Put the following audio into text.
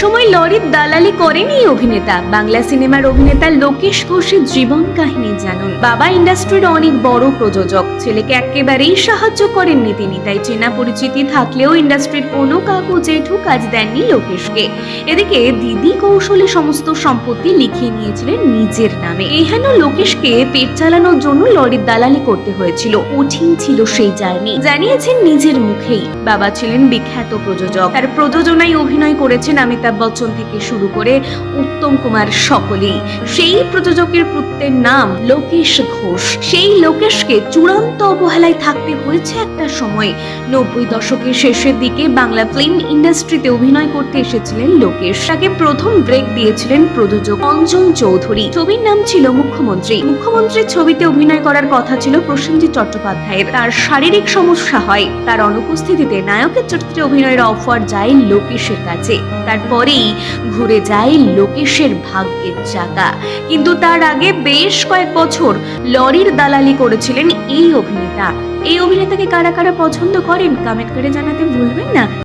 একসময় লরির দালালি করেনি অভিনেতা। বাংলা সিনেমার অভিনেতা লোকেশ ঘোষের জীবন কাহিনী জানুন। বাবা ইন্ডাস্ট্রির অনেক বড় প্রযোজক। ছেলেকে একেবারেই সাহায্য করেননি তিনি, তাই চেনা পরিচিতি থাকলেও ইন্ডাস্ট্রির কোনো কাকু জেঠু কাজ দেননি লোকেশকে। এদিকে দিদি কৌশলে সমস্ত সম্পত্তি লিখিয়ে নিয়েছিলেন নিজের নামে। এহেন লোকেশকে পেট চালানোর জন্য লরির দালালি করতে হয়েছিল। কঠিন ছিল সেই জার্নি। জানিয়েছেন নিজের মুখেই। বাবা ছিলেন বিখ্যাত প্রযোজক। তার প্রযোজনায় অভিনয় করেছেন অমিতাভ বচ্চন থেকে শুরু করে উত্তম কুমার সকলেই। সেই প্রযোজকের পুত্রের নাম লোকেশ ঘোষ। সেই লোকেশকে চূড়ান্ত অবহেলায় থাকতে হয়েছে একটা সময়। নব্বই দশকের শেষের দিকে বাংলা ফিল্ম ইন্ডাস্ট্রিতে অভিনয় করতে এসেছিলেন লোকেশ। তাকে প্রথম ব্রেক দিয়েছিলেন প্রযোজক অঞ্জন চৌধুরী। ছবির নাম ছিল মুখ্যমন্ত্রী। মুখ্যমন্ত্রীর ছবিতে অভিনয় করার কথা ছিল প্রসেনজিৎ চট্টোপাধ্যায়ের। তার শারীরিক সমস্যা হয়। তার অনুপস্থিতিতে নায়কের চরিত্রে অভিনয়ের অফার যায় লোকেশের কাছে। তারপরেই ঘুরে যায় লোকেশের ভাগ্যের চাকা। কিন্তু তার আগে বেশ কয়েক বছর লরির দালালি করেছিলেন এই অভিনেতা। এই অভিনেতাকে কারা কারা পছন্দ করেন কমেন্ট করে জানাতে ভুলবেন না।